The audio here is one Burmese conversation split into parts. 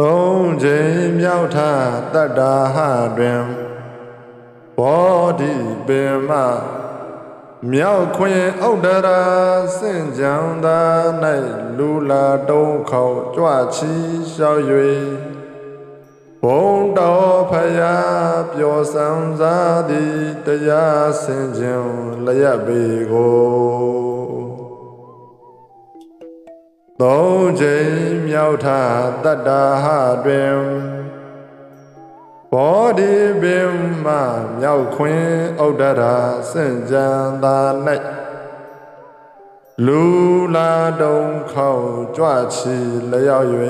သုံးချိန်မြောက်ထတတ္တာဟတွင်ဘောဓိပင်မမြောက်ခွင်ဥဒ္ဒရာစင့်ကြံသာ၌လူလာတုံးခေါကြွချီလျှောက်၍ဘုံတော်ဖယားပျော်စံစားသည်တရားစင်ခြင်းလျက်ပေကို သုံးချိန်မြောက်ထတတ္တာဟတွင်ဘောဓိပင်မမြောက်ခွင်ဥဒ္ဒရာစင့်ကြံသာ၌လူလာတုံခေါကြွချီလျောက်၍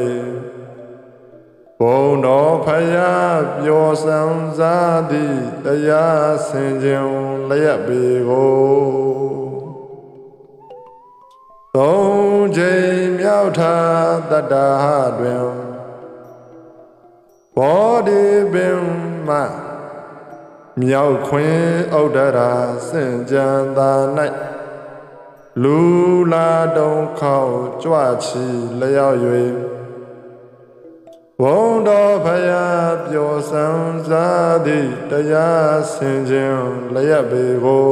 ဘုံတော်ဖယားပျော်စံစားသည်တရားစင်ခြင်းလျက်ပေကိုသုံးချိန် မြောက်ထတတ္တာဟတွင်ဘောဓိပင်မမြောက်ခွင်ဥဒ္ဒရာစင်ကြံသာ၌လူလာတုံခေါကြွချီလျောက်၍ဝုံတော်ဖယားပျော်စံစားသည့်တရားစင်ခြင်းလျက်ပေကို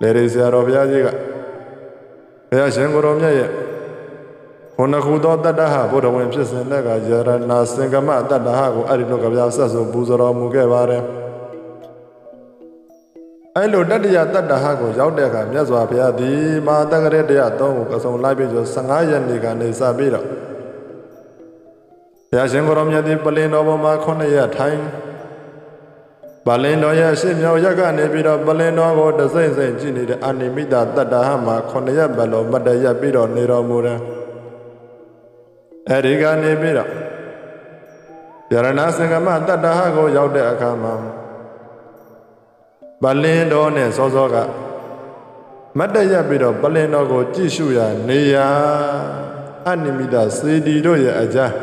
လေရိဆရာတော်ဘုရားကြီးက ဘုရားရှင်ကိုယ်တော်မြတ်ရဲ့ခုနခုသောတတ္တဟဘုဒ္ဓဝင်ဖြစ်စဉ်တဲ့ကယရနာစင်ကမတတ္တဟကိုအဲ့ဒီလိုကဗျာဆက်ဆိုပူဇော်တော်မူခဲ့ပါတယ်အဲ့လိုတတ္တယတတ္တဟကိုရောက်တဲ့အခါမြတ်စွာဘုရားဒီမဟာတက္ကရတရား၃ကိုကဆုံလိုက်ပြီးဆို15ရက်နေ့ကနေစပြီးတော့ဘုရားရှင်ကိုယ်တော်မြတ်ဒီပလင်တော်ပေါ်မှာ9ရက်ထိုင် ပလင်တော်ရဲ့ရှေ့မြောက်ရက်ကနေပြီးတော့ပလင်တော်ကိုတစိမ့်စိမ့်ကြည့်နေတဲ့အာနိမိတတတ္တဟမှာ9ရက်ပတ်လုံးမတ်တရက်ပြီးတော့နေတော်မူတယ်အဲဒီကနေပြီးတော့ယရဏစင်္ကမတတ္တဟကိုရောက်တဲ့အခါမှာပလင်တော်နဲ့စောစောကမတ်တရက်ပြီးတော့ပလင်တော်ကိုကြည့်ရှုရနေရအာနိမိတစေတီတို့ရဲ့အကြမ်း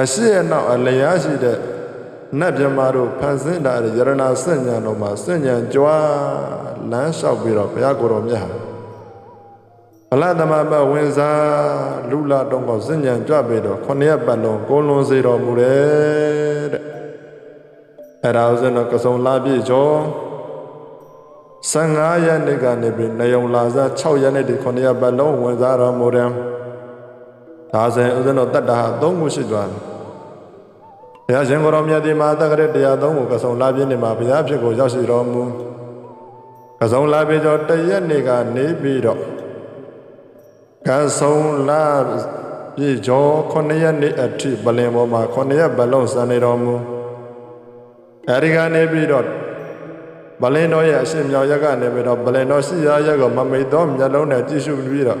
အရှိအနောက်အလျားရှိတဲ့ နတ်မြမာတို့ဖန်ဆင်းတာရယရနာစဉ္ညာတော်မှာစဉ္ညာကြွားလမ်းလျှောက်ပြီးတော့ဘုရားကိုယ်တော်မြတ်ဟာဗလသမဘဝင်စားလူလာတုံးကောစဉ္ညာကြွပြီးတော့ခொနည်းပတ်လုံးကိုလွန်စေတော်မူတယ်တဲ့အဲ့ဒါဥစဉ်တော့ကစုံလာပြည့်ကျော်15ရက်နေ့ကနေပြီးနေုံလာစား6ရက်နေ့ဒီခொနည်းပတ်လုံးဝင်စားတော်မူတယ်ဒါဆိုရင်ဥစဉ်တော့တတ္တဟာ3ခုရှိသွားတယ် ဘုရားရှင်ကိုယ်တော်မြတ်ဒီမှာတက္ကရာတရားသုံးကိုကဆုံလာပြည့်နေမှာဘုရားဖြစ်ကိုရောက်ရှိတော်မူကဆုံလာပြည့်ကျော်တရက်နေ့ကနေပြီးတော့ကဆုံလာပြည့်ကျော်9ရက်နေ့အထိပလင်ပေါ်မှာ9ရက်ဘလုံးစံနေတော်မူအဲဒီကနေပြီးတော့ပလင်တော်ရဲ့အရှင်မြောက်ရက်ကနေပြီးတော့ပလင်တော်ရှိရာရက်ကိုမမိတ်သောမျက်လုံးနဲ့ကြည့်ရှုပြီးတော့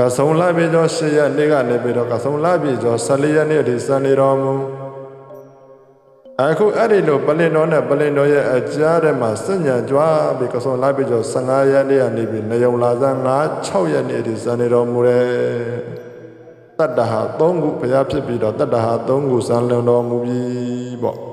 ကဆုံလာပြီကျော်၈ရက်နေ့ကနေပြီးတော့ကဆုံလာပြီကျော်14ရက်နေ့အထိစံနေတော်မူအခုအဲ့ဒီလိုပလင်တော်နဲ့ပလင်တော်ရဲ့အကြားထဲမှာစဉ္ညာကြွားပြီးကဆုံလာပြီကျော်15ရက်နေ့ကနေပြီးနေုံလာစမ်း9 6ရက်နေ့အထိစံနေတော်မူတယ်တတ္တဟာ3ခုဘုရားဖြစ်ပြီးတော့တတ္တဟာ3ခုစံလွန်တော်မူပြီပေါ့